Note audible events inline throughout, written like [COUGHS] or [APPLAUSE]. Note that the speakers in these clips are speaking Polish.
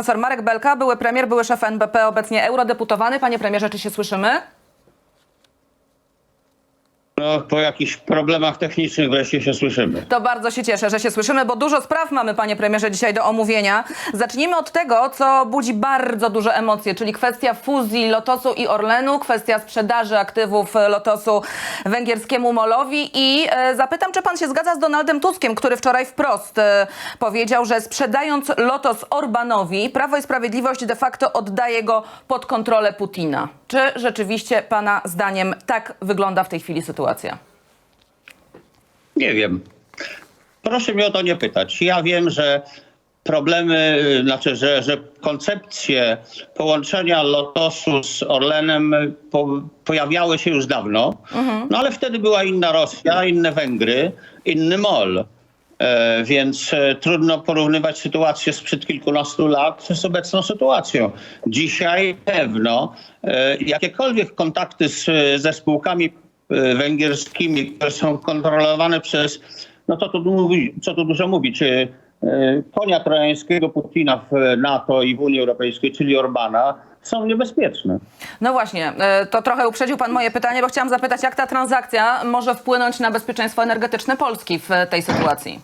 profesor Marek Belka, były premier, były szef NBP, obecnie eurodeputowany. Panie premierze, czy się słyszymy? No, po jakichś problemach technicznych wreszcie się słyszymy. To bardzo się cieszę, że się słyszymy, bo dużo spraw mamy, panie premierze, dzisiaj do omówienia. Zacznijmy od tego, co budzi bardzo duże emocje, czyli kwestia fuzji Lotosu i Orlenu, kwestia sprzedaży aktywów Lotosu węgierskiemu Molowi i e, zapytam, czy pan się zgadza z Donaldem Tuskiem, który wczoraj wprost e, powiedział, że sprzedając Lotos Orbanowi, Prawo i Sprawiedliwość de facto oddaje go pod kontrolę Putina. Czy rzeczywiście pana zdaniem tak wygląda w tej chwili sytuacja? Nie wiem. Proszę mnie o to nie pytać. Ja wiem, że problemy, znaczy, że, że koncepcje połączenia Lotosu z Orlenem po, pojawiały się już dawno, no ale wtedy była inna Rosja, inne Węgry, inny MOL. E, więc e, trudno porównywać sytuację sprzed kilkunastu lat z obecną sytuacją. Dzisiaj pewno e, jakiekolwiek kontakty z, ze spółkami węgierskimi, które są kontrolowane przez, no to tu, mówi, co tu dużo mówić, konia trojańskiego Putina w NATO i w Unii Europejskiej, czyli Orbana, są niebezpieczne. No właśnie, e, to trochę uprzedził pan moje pytanie, bo chciałam zapytać, jak ta transakcja może wpłynąć na bezpieczeństwo energetyczne Polski w e, tej sytuacji?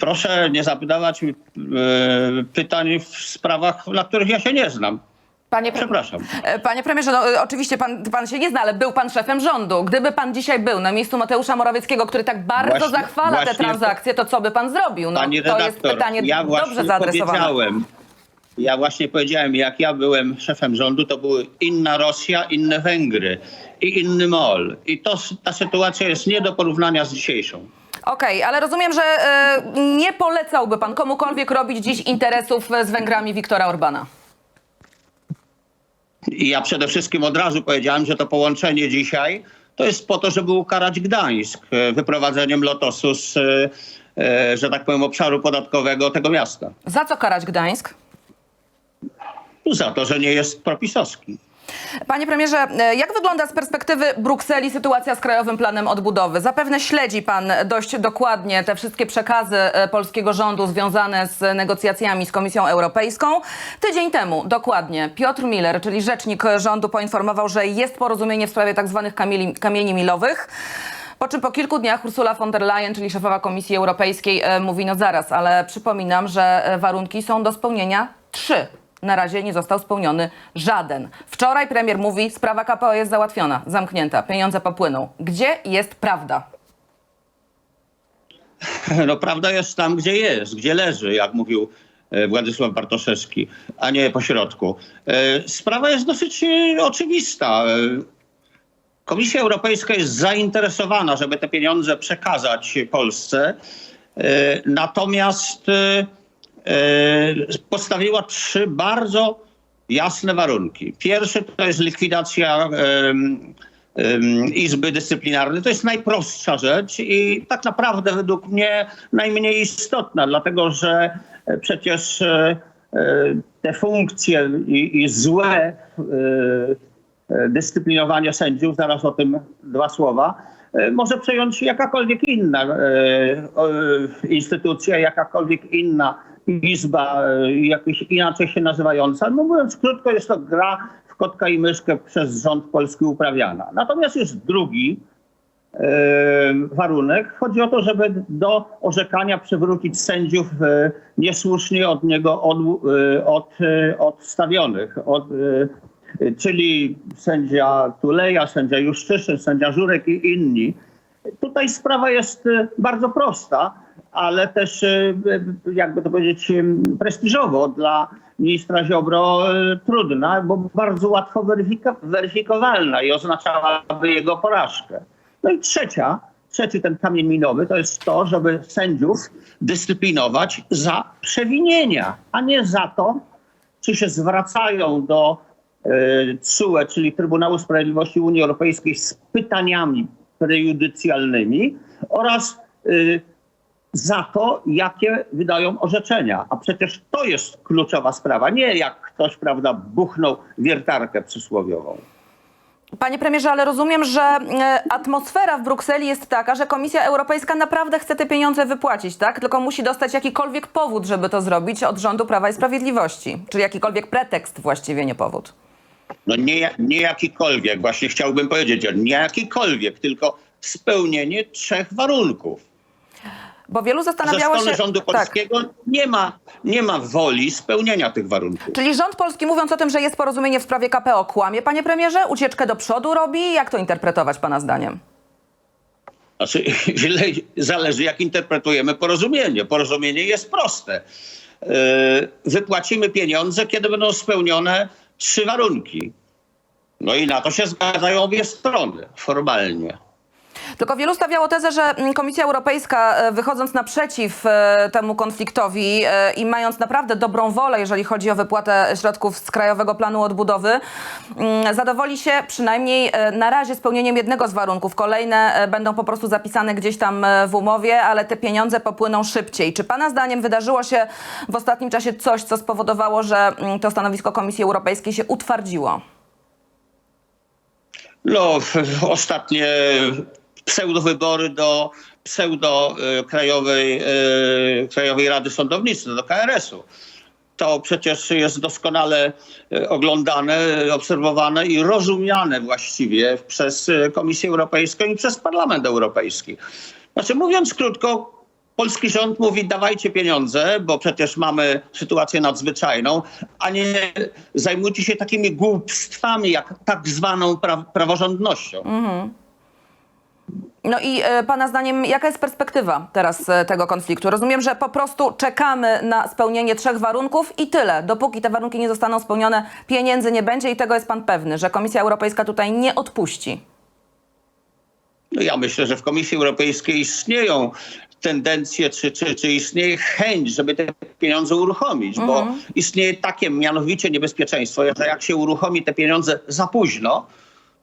Proszę nie zadawać mi e, pytań w sprawach, na których ja się nie znam. Panie, pre- Przepraszam. Panie premierze, no, oczywiście pan, pan się nie zna, ale był pan szefem rządu. Gdyby pan dzisiaj był na miejscu Mateusza Morawieckiego, który tak bardzo Właśnie- zachwala te właśnie- transakcje, to co by pan zrobił? No, to jest pytanie ja dobrze zaadresowane. powiedziałem, ja właśnie powiedziałem, jak ja byłem szefem rządu, to były inna Rosja, inne Węgry i inny MOL. I to, ta sytuacja jest nie do porównania z dzisiejszą. Okej, ale rozumiem, że e, nie polecałby pan komukolwiek robić dziś interesów e, z Węgrami Viktora Orbana. I ja przede wszystkim od razu powiedziałem, że to połączenie dzisiaj to jest po to, żeby ukarać Gdańsk e, wyprowadzeniem Lotosu z, e, e, że tak powiem, obszaru podatkowego tego miasta. Za co karać Gdańsk? Za to, że nie jest propisowski. Panie premierze, e, jak wygląda z perspektywy Brukseli sytuacja z Krajowym Planem Odbudowy? Zapewne śledzi pan dość dokładnie te wszystkie przekazy e, polskiego rządu związane z negocjacjami z Komisją Europejską. Tydzień temu dokładnie Piotr Miller, czyli rzecznik rządu, poinformował, że jest porozumienie w sprawie tzw. Kamieni, kamieni milowych. Po czym po kilku dniach Ursula von der Leyen, czyli szefowa Komisji Europejskiej, e, mówi no zaraz, ale przypominam, że warunki są do spełnienia trzy. Na razie nie został spełniony żaden. Wczoraj premier mówi, sprawa KPO jest załatwiona, zamknięta, pieniądze popłyną. Gdzie jest prawda? [LAUGHS] No prawda jest tam, gdzie jest, gdzie leży, jak mówił e, Władysław Bartoszewski, a nie po środku. E, Sprawa jest dosyć e, oczywista. Komisja Europejska jest zainteresowana, żeby te pieniądze przekazać Polsce, natomiast postawiła trzy bardzo jasne warunki. Pierwszy to jest likwidacja Izby Dyscyplinarnej. To jest najprostsza rzecz i tak naprawdę według mnie najmniej istotna, dlatego że e, przecież e, e, te funkcje i, i złe dyscyplinowanie sędziów, zaraz o tym dwa słowa, może przejąć jakakolwiek inna instytucja, jakakolwiek inna izba, e, jakoś inaczej się nazywająca. No mówiąc krótko, jest to gra w kotka i myszkę przez rząd polski uprawiana. Natomiast jest drugi e, warunek. Chodzi o to, żeby do orzekania przywrócić sędziów e, niesłusznie od niego od, e, od, odstawionych. Od, czyli sędzia Tuleja, sędzia Juszczyszyn, sędzia Żurek i inni. Tutaj sprawa jest bardzo prosta, ale też, e, jakby to powiedzieć, em, prestiżowo dla ministra Ziobro e, trudna, bo bardzo łatwo weryfika- weryfikowalna i oznaczałaby jego porażkę. No i trzecia, trzeci ten kamień minowy to jest to, żeby sędziów dyscyplinować za przewinienia, a nie za to, czy się zwracają do e, TSUE, czyli Trybunału Sprawiedliwości Unii Europejskiej z pytaniami prejudycjalnymi oraz e, za to, jakie wydają orzeczenia. A przecież to jest kluczowa sprawa. Nie jak ktoś, prawda, buchnął wiertarkę przysłowiową. Panie premierze, ale rozumiem, że e, atmosfera w Brukseli jest taka, że Komisja Europejska naprawdę chce te pieniądze wypłacić, tak? Tylko musi dostać jakikolwiek powód, żeby to zrobić od rządu Prawa i Sprawiedliwości. Czyli jakikolwiek pretekst właściwie, nie powód. No nie, nie jakikolwiek, właśnie chciałbym powiedzieć, nie jakikolwiek, tylko spełnienie trzech warunków. Bo wielu Ze zastanawiało strony się... rządu tak. polskiego nie, ma, nie ma woli spełnienia tych warunków. Czyli rząd polski, mówiąc o tym, że jest porozumienie w sprawie KPO, kłamie, panie premierze? Ucieczkę do przodu robi? Jak to interpretować pana zdaniem? Znaczy, [LAUGHS] zależy jak interpretujemy porozumienie. Porozumienie jest proste. Yy, Wypłacimy pieniądze, kiedy będą spełnione trzy warunki. No i na to się zgadzają obie strony formalnie. Tylko wielu stawiało tezę, że Komisja Europejska, e, wychodząc naprzeciw e, temu konfliktowi e, i mając naprawdę dobrą wolę, jeżeli chodzi o wypłatę środków z Krajowego Planu Odbudowy, mm, zadowoli się przynajmniej na razie spełnieniem jednego z warunków. Kolejne będą po prostu zapisane gdzieś tam w umowie, ale te pieniądze popłyną szybciej. Czy Pana zdaniem wydarzyło się w ostatnim czasie coś, co spowodowało, że mm, to stanowisko Komisji Europejskiej się utwardziło? No, [LAUGHS] ostatnie pseudowybory do pseudo e, Krajowej, e, Krajowej Rady Sądownictwa, do KRS-u. To przecież jest doskonale e, oglądane, obserwowane i rozumiane właściwie przez Komisję Europejską i przez Parlament Europejski. Znaczy, mówiąc krótko, polski rząd mówi dawajcie pieniądze, bo przecież mamy sytuację nadzwyczajną, a nie zajmujcie się takimi głupstwami jak tak zwaną pra- praworządnością. No i e, Pana zdaniem, jaka jest perspektywa teraz e, tego konfliktu? Rozumiem, że po prostu czekamy na spełnienie trzech warunków i tyle. Dopóki te warunki nie zostaną spełnione, pieniędzy nie będzie i tego jest Pan pewny, że Komisja Europejska tutaj nie odpuści. No ja myślę, że w Komisji Europejskiej istnieją tendencje, czy, czy, czy istnieje chęć, żeby te pieniądze uruchomić, bo istnieje takie mianowicie niebezpieczeństwo, że jak się uruchomi te pieniądze za późno,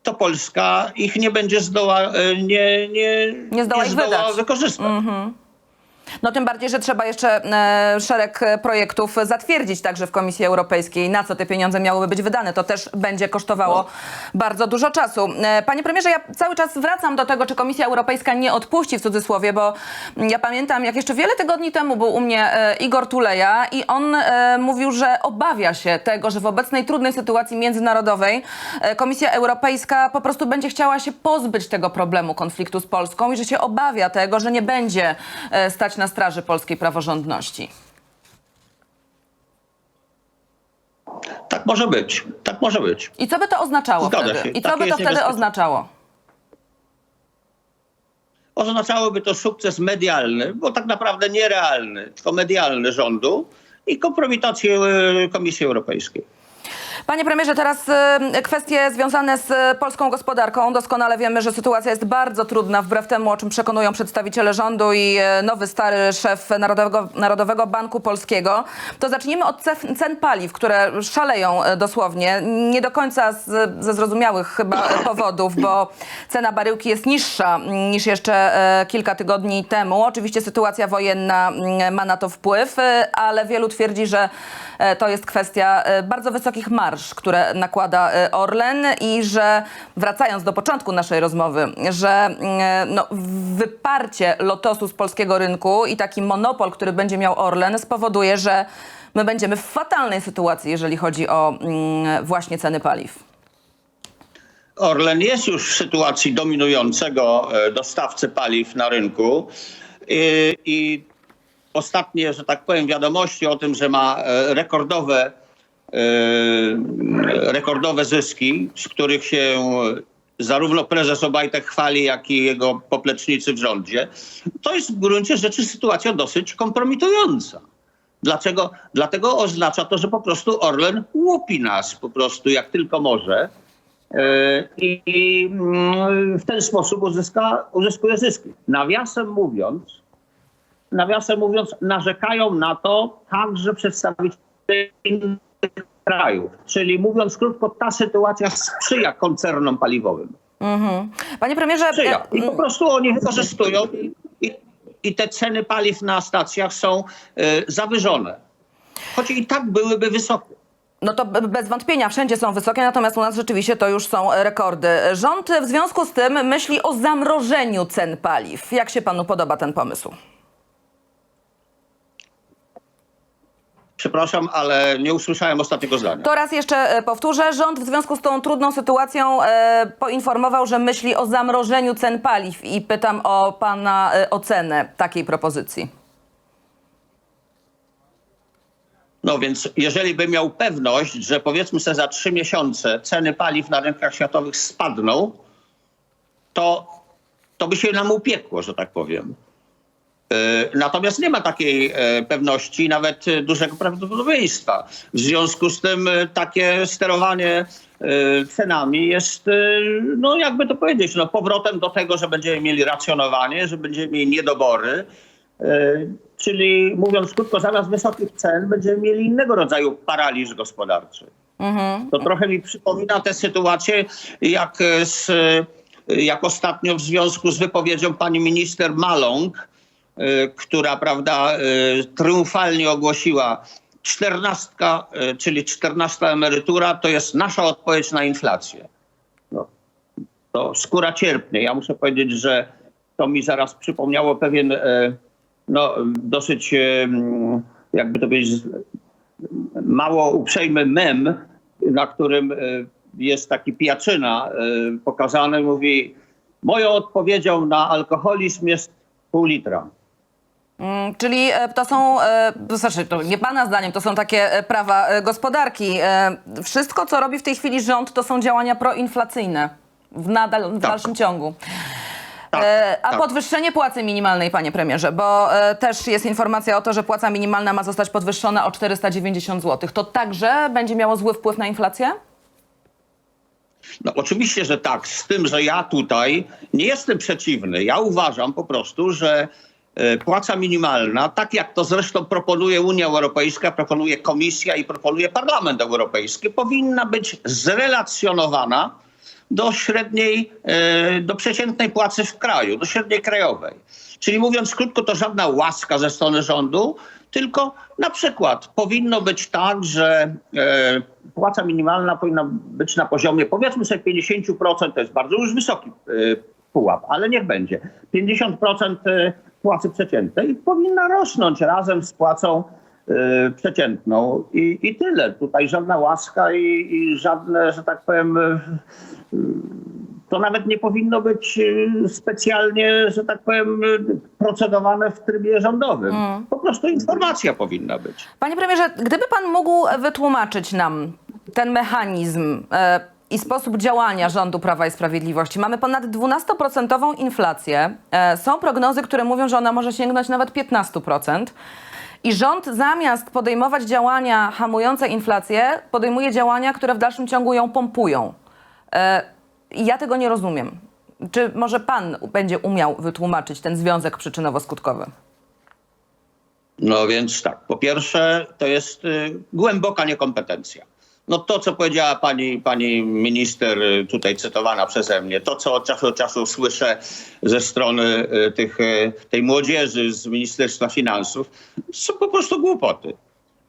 to Polska ich nie będzie zdoła, e, nie, nie, Nie zdoła ich wydać. wykorzystać. No tym bardziej, że trzeba jeszcze e, szereg projektów zatwierdzić także w Komisji Europejskiej, na co te pieniądze miałyby być wydane. To też będzie kosztowało bardzo dużo czasu. E, panie premierze, ja cały czas wracam do tego, czy Komisja Europejska nie odpuści w cudzysłowie, bo mm, ja pamiętam, jak jeszcze wiele tygodni temu był u mnie e, Igor Tuleja i on e, mówił, że obawia się tego, że w obecnej trudnej sytuacji międzynarodowej e, Komisja Europejska po prostu będzie chciała się pozbyć tego problemu konfliktu z Polską i że się obawia tego, że nie będzie e, stać na straży polskiej praworządności. Tak może być. Tak może być. I co by to oznaczało Zgadza wtedy? się. I co Takie by to wtedy oznaczało? Oznaczałoby to sukces medialny, bo tak naprawdę nierealny, tylko medialny rządu i kompromitację e, Komisji Europejskiej. Panie premierze, teraz y, kwestie związane z y, polską gospodarką. Doskonale wiemy, że sytuacja jest bardzo trudna, wbrew temu, o czym przekonują przedstawiciele rządu i y, nowy, stary szef Narodowego, Narodowego Banku Polskiego. To zacznijmy od cen, paliw, które szaleją dosłownie. Nie do końca z, ze zrozumiałych chyba [COUGHS] powodów, bo cena baryłki jest niższa mm, niż jeszcze kilka tygodni temu. Oczywiście sytuacja wojenna mm, ma na to wpływ, ale wielu twierdzi, że to jest kwestia e, bardzo wysokich marsz, które nakłada e, Orlen i że, wracając do początku naszej rozmowy, że mm, no, wyparcie Lotosu z polskiego rynku i taki monopol, który będzie miał Orlen spowoduje, że my będziemy w fatalnej sytuacji, jeżeli chodzi o mm, właśnie ceny paliw. Orlen jest już w sytuacji dominującego e, dostawcy paliw na rynku i ostatnie, że tak powiem, wiadomości o tym, że ma e, rekordowe, e, rekordowe zyski, z których się zarówno prezes Obajtek chwali, jak i jego poplecznicy w rządzie, to jest w gruncie rzeczy sytuacja dosyć kompromitująca. Dlaczego? Dlatego oznacza to, że po prostu Orlen łupi nas po prostu jak tylko może. E, i, mm, w ten sposób uzyska, uzyskuje zyski. Nawiasem mówiąc, nawiasem mówiąc, narzekają na to także przedstawiciele innych krajów. Czyli mówiąc krótko, ta sytuacja sprzyja koncernom paliwowym. Mhm. Panie premierze, Sprzyja. e, I po prostu oni wykorzystują i, i, i te ceny paliw na stacjach są e, zawyżone. Choć i tak byłyby wysokie. No to be- bez wątpienia wszędzie są wysokie, natomiast u nas rzeczywiście to już są rekordy. Rząd w związku z tym myśli o zamrożeniu cen paliw. Jak się panu podoba ten pomysł? Przepraszam, ale nie usłyszałem ostatniego zdania. To raz jeszcze e, powtórzę. Rząd w związku z tą trudną sytuacją e, poinformował, że myśli o zamrożeniu cen paliw i pytam o pana e, ocenę takiej propozycji. No więc jeżeli by miał pewność, że powiedzmy sobie za trzy miesiące ceny paliw na rynkach światowych spadną, to, to by się nam upiekło, że tak powiem. Yy, Natomiast nie ma takiej e, pewności, nawet e, dużego prawdopodobieństwa. W związku z tym e, takie sterowanie e, cenami jest, e, no jakby to powiedzieć, no powrotem do tego, że będziemy mieli racjonowanie, że będziemy mieli niedobory. E, Czyli mówiąc krótko, zamiast wysokich cen będziemy mieli innego rodzaju paraliż gospodarczy. To trochę mi przypomina tę sytuację, jak, e, z, e, jak ostatnio w związku z wypowiedzią pani minister Maląg, e, która prawda, e, triumfalnie ogłosiła czternastka, e, czyli czternasta emerytura, to jest nasza odpowiedź na inflację. No, to skóra cierpnie. Ja muszę powiedzieć, że to mi zaraz przypomniało pewien no, dosyć, mm, jakby to powiedzieć, mało uprzejmy mem, na którym jest taki pijaczyna pokazany, mówi moją odpowiedzią na alkoholizm jest pół litra. Mm, Czyli e, to są, e, znaczy to nie pana zdaniem, to są takie e, prawa gospodarki. Wszystko, co robi w tej chwili rząd, to są działania proinflacyjne w, nadal, w Tak. dalszym ciągu. Tak, A tak. podwyższenie płacy minimalnej, panie premierze, bo też jest informacja o to, że płaca minimalna ma zostać podwyższona o 490 zł. To także będzie miało zły wpływ na inflację? No oczywiście, że tak, z tym, że ja tutaj nie jestem przeciwny. Ja uważam po prostu, że płaca minimalna, tak jak to zresztą proponuje Unia Europejska, proponuje Komisja i proponuje Parlament Europejski, powinna być zrelacjonowana do średniej, e, do przeciętnej płacy w kraju, do średniej krajowej. Czyli mówiąc krótko, to żadna łaska ze strony rządu, tylko na przykład powinno być tak, że e, płaca minimalna powinna być na poziomie powiedzmy sobie 50%, to jest bardzo już wysoki e, pułap, ale niech będzie. 50% e, płacy przeciętnej powinna rosnąć razem z płacą e, przeciętną i, i tyle. Tutaj żadna łaska i, i żadne, że tak powiem, e, to nawet nie powinno być e, specjalnie, że tak powiem, e, procedowane w trybie rządowym. Po prostu informacja powinna być. Panie premierze, gdyby pan mógł wytłumaczyć nam ten mechanizm e, i sposób działania rządu Prawa i Sprawiedliwości. Mamy ponad 12% inflację. E, są prognozy, które mówią, że ona może sięgnąć nawet 15%. I rząd zamiast podejmować działania hamujące inflację, podejmuje działania, które w dalszym ciągu ją pompują. E, ja tego nie rozumiem. Czy może pan będzie umiał wytłumaczyć ten związek przyczynowo-skutkowy? No więc tak, po pierwsze to jest y, głęboka niekompetencja. No to, co powiedziała pani, pani minister, y, tutaj cytowana przeze mnie, to, co od czasu do czasu słyszę ze strony y, tych, y, tej młodzieży z Ministerstwa Finansów, są po prostu głupoty.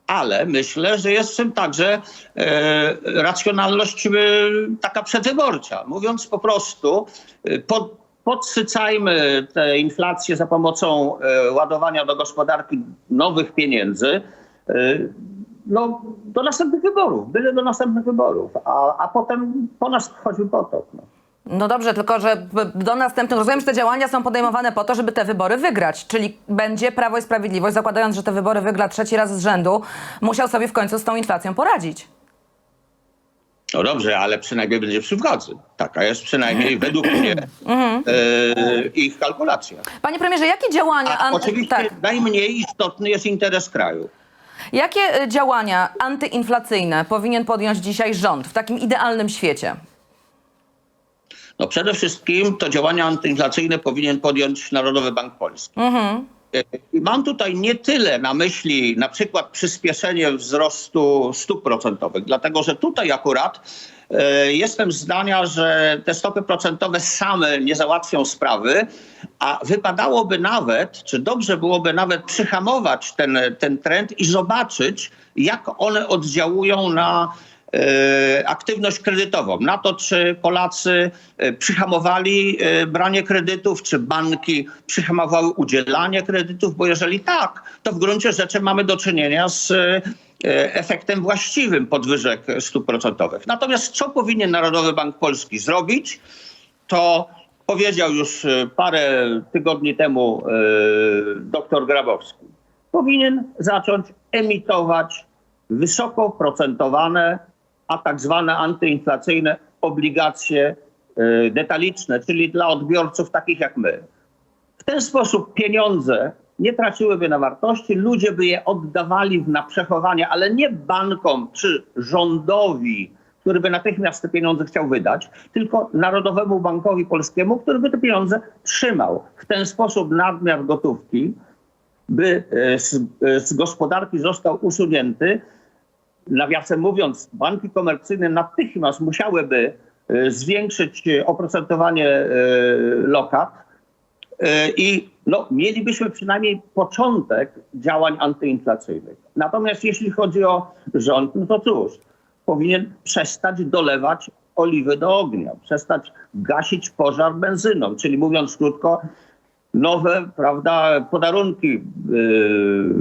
Ale myślę, że jest w tym także e, racjonalność e, taka przedwyborcza. Mówiąc po prostu, e, pod, podsycajmy tę inflację za pomocą e, ładowania do gospodarki nowych pieniędzy. E, no, do następnych wyborów, byle do następnych wyborów, a, a potem po nas choćby potop. No. No dobrze, tylko że do następnych, rozumiem, że te działania są podejmowane po to, żeby te wybory wygrać. Czyli będzie Prawo i Sprawiedliwość, zakładając, że te wybory wygra trzeci raz z rzędu, musiał sobie w końcu z tą inflacją poradzić. No dobrze, ale przynajmniej będzie przy władzy. Taka jest przynajmniej według mnie e, ich kalkulacja. Panie premierze, jakie działania... A oczywiście tak. najmniej istotny jest interes kraju. Jakie y, działania antyinflacyjne powinien podjąć dzisiaj rząd w takim idealnym świecie? No przede wszystkim to działania antyinflacyjne powinien podjąć Narodowy Bank Polski. E, I mam tutaj nie tyle na myśli na przykład przyspieszenie wzrostu stóp procentowych, dlatego że tutaj akurat E, Jestem zdania, że te stopy procentowe same nie załatwią sprawy, a wypadałoby nawet, czy dobrze byłoby nawet przyhamować ten, ten trend i zobaczyć, jak one oddziałują na e, aktywność kredytową, na to, czy Polacy e, przyhamowali e, branie kredytów, czy banki przyhamowały udzielanie kredytów, bo jeżeli tak, to w gruncie rzeczy mamy do czynienia z e, efektem właściwym podwyżek stóp procentowych. Natomiast co powinien Narodowy Bank Polski zrobić, to powiedział już e, parę tygodni temu e, dr Grabowski. Powinien zacząć emitować wysoko procentowane, a tak zwane antyinflacyjne obligacje e, detaliczne, czyli dla odbiorców takich jak my. W ten sposób pieniądze nie traciłyby na wartości, ludzie by je oddawali na przechowanie, ale nie bankom czy rządowi, który by natychmiast te pieniądze chciał wydać, tylko Narodowemu Bankowi Polskiemu, który by te pieniądze trzymał. W ten sposób nadmiar gotówki by e, z, e, z gospodarki został usunięty. Nawiasem mówiąc, banki komercyjne natychmiast musiałyby e, zwiększyć oprocentowanie lokat, I no, mielibyśmy przynajmniej początek działań antyinflacyjnych. Natomiast jeśli chodzi o rząd, no to cóż, powinien przestać dolewać oliwy do ognia, przestać gasić pożar benzyną, czyli mówiąc krótko, nowe, prawda, podarunki. Yy,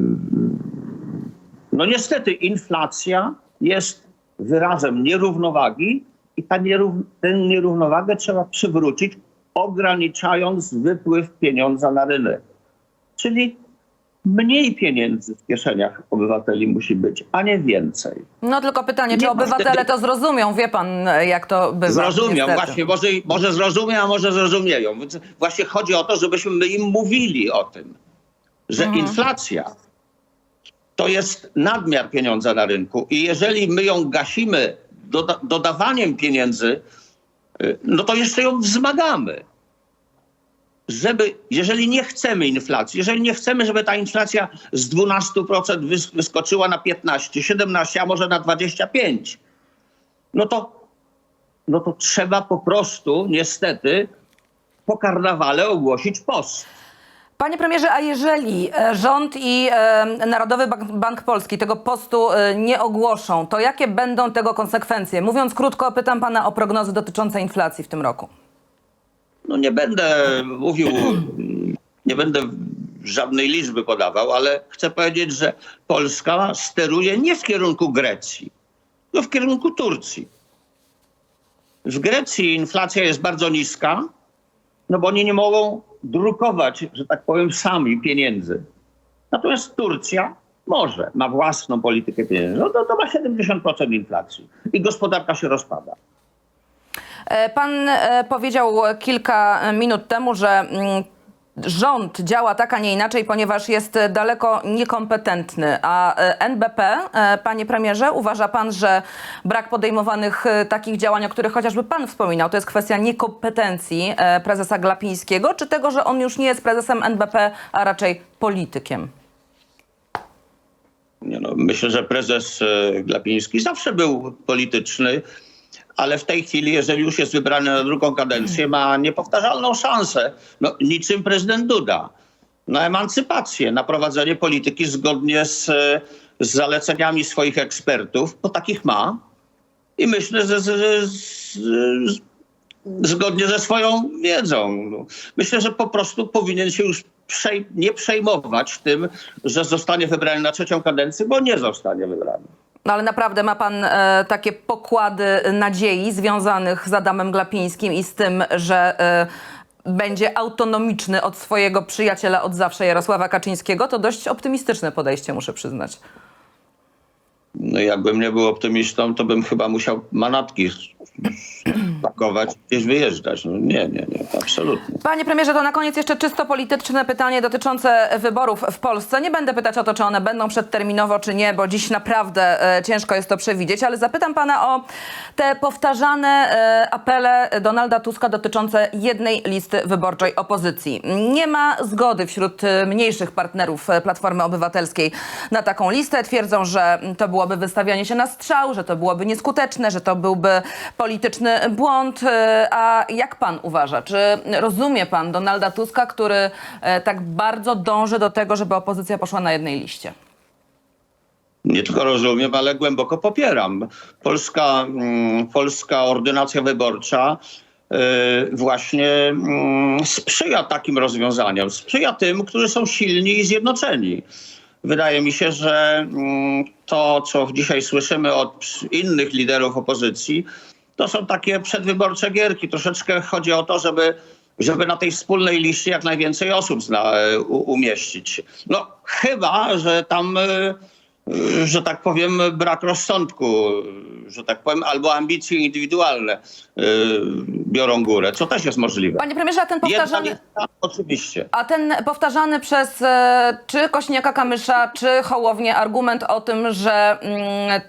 No niestety inflacja jest wyrazem nierównowagi i ta nierów- tę nierównowagę trzeba przywrócić, ograniczając wypływ pieniądza na rynek. Czyli mniej pieniędzy w kieszeniach obywateli musi być, a nie więcej. No tylko pytanie, czy obywatele to zrozumią? Wie pan, jak to bywa? Zrozumią, niestety. właśnie, może, może zrozumią, a może zrozumieją. Właśnie chodzi o to, żebyśmy my im mówili o tym, że inflacja to jest nadmiar pieniądza na rynku i jeżeli my ją gasimy doda- dodawaniem pieniędzy, no to jeszcze ją wzmagamy. Żeby, jeżeli nie chcemy inflacji, jeżeli nie chcemy, żeby ta inflacja z 12% wys- wyskoczyła na 15, 17, a może na 25, no to no to trzeba po prostu niestety po karnawale ogłosić post. Panie premierze, a jeżeli e, rząd i e, Narodowy Bank, Polski tego postu e, nie ogłoszą, to jakie będą tego konsekwencje? Mówiąc krótko, pytam pana o prognozy dotyczące inflacji w tym roku. No nie będę mówił, nie będę żadnej liczby podawał, ale chcę powiedzieć, że Polska steruje nie w kierunku Grecji, tylko w kierunku Turcji. W Grecji inflacja jest bardzo niska, no bo oni nie mogą drukować, że tak powiem, sami pieniędzy. Natomiast Turcja może, ma własną politykę pieniężną, no to, to ma 70% inflacji i gospodarka się rozpada. E, Pan e, powiedział kilka minut temu, że mm, rząd działa tak, a nie inaczej, ponieważ jest daleko niekompetentny. A e, NBP, e, panie premierze, uważa pan, że brak podejmowanych e, takich działań, o których chociażby pan wspominał, to jest kwestia niekompetencji e, prezesa Glapińskiego, czy tego, że on już nie jest prezesem NBP, a raczej politykiem? Nie no, myślę, że prezes e, Glapiński zawsze był polityczny, ale w tej chwili, jeżeli już jest wybrany na drugą kadencję, ma niepowtarzalną szansę, no, niczym prezydent Duda, na emancypację, na prowadzenie polityki zgodnie z, z zaleceniami swoich ekspertów, bo takich ma. I myślę, że, zgodnie ze swoją wiedzą. Myślę, że po prostu powinien się już przej- nie przejmować tym, że zostanie wybrany na trzecią kadencję, bo nie zostanie wybrany. No ale naprawdę ma pan e, takie pokłady nadziei związanych z Adamem Glapińskim i z tym, że e, będzie autonomiczny od swojego przyjaciela od zawsze Jarosława Kaczyńskiego? To dość optymistyczne podejście, muszę przyznać. No jakbym nie był optymistą, to bym chyba musiał manatki [CLEARS THROAT] pakować, gdzieś wyjeżdżać. No nie, nie, nie, absolutnie. Panie premierze, to na koniec jeszcze czysto polityczne pytanie dotyczące wyborów w Polsce. Nie będę pytać o to, czy one będą przedterminowo, czy nie, bo dziś naprawdę e, ciężko jest to przewidzieć, ale zapytam pana o te powtarzane e, apele Donalda Tuska dotyczące jednej listy wyborczej opozycji. Nie ma zgody wśród e, mniejszych partnerów Platformy Obywatelskiej na taką listę. Twierdzą, że to byłoby byłoby wystawianie się na strzał, że to byłoby nieskuteczne, że to byłby polityczny błąd. E, A jak pan uważa? Czy rozumie pan Donalda Tuska, który e, tak bardzo dąży do tego, żeby opozycja poszła na jednej liście? Nie tylko rozumiem, ale głęboko popieram. Polska, mm, polska ordynacja wyborcza y, właśnie mm, sprzyja takim rozwiązaniom. Sprzyja tym, którzy są silni i zjednoczeni. Wydaje mi się, że mm, to, co dzisiaj słyszymy od innych liderów opozycji, to są takie przedwyborcze gierki. Troszeczkę chodzi o to, żeby, żeby na tej wspólnej liście jak najwięcej osób zna, u, umieścić. No chyba, że tam... y, że tak powiem, brak rozsądku, że tak powiem, albo ambicje indywidualne y, biorą górę, co też jest możliwe. Panie premierze, a ten Jedna powtarzany... lista, oczywiście. A ten powtarzany przez e, czy Kośniaka-Kamysza, czy Hołownię argument o tym, że, mm,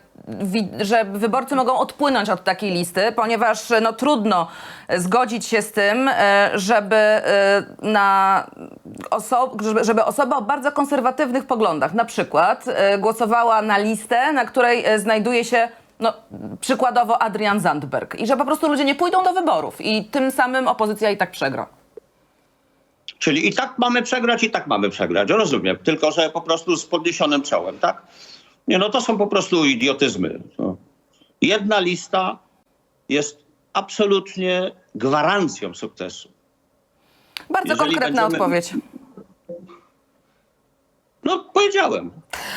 że wyborcy mogą odpłynąć od takiej listy, ponieważ no, trudno zgodzić się z tym, e, żeby, e, na oso- żeby, osoba o bardzo konserwatywnych poglądach na przykład e, głosowała na listę, na której e, znajduje się no, przykładowo Adrian Zandberg i że po prostu ludzie nie pójdą do wyborów i tym samym opozycja i tak przegra. Czyli i tak mamy przegrać, i tak mamy przegrać. Rozumiem. Tylko, że po prostu z podniesionym czołem, tak? Nie, no to są po prostu idiotyzmy. No. Jedna lista jest absolutnie gwarancją sukcesu. Bardzo Jeżeli konkretna będziemy- odpowiedź. No, powiedziałem.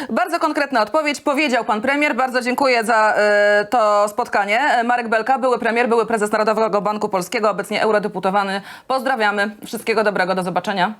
Bardzo konkretna odpowiedź. Powiedział pan premier. Bardzo dziękuję za e, to spotkanie. Marek Belka, były premier, były prezes Narodowego Banku Polskiego, obecnie eurodeputowany. Pozdrawiamy. Wszystkiego dobrego. Do zobaczenia.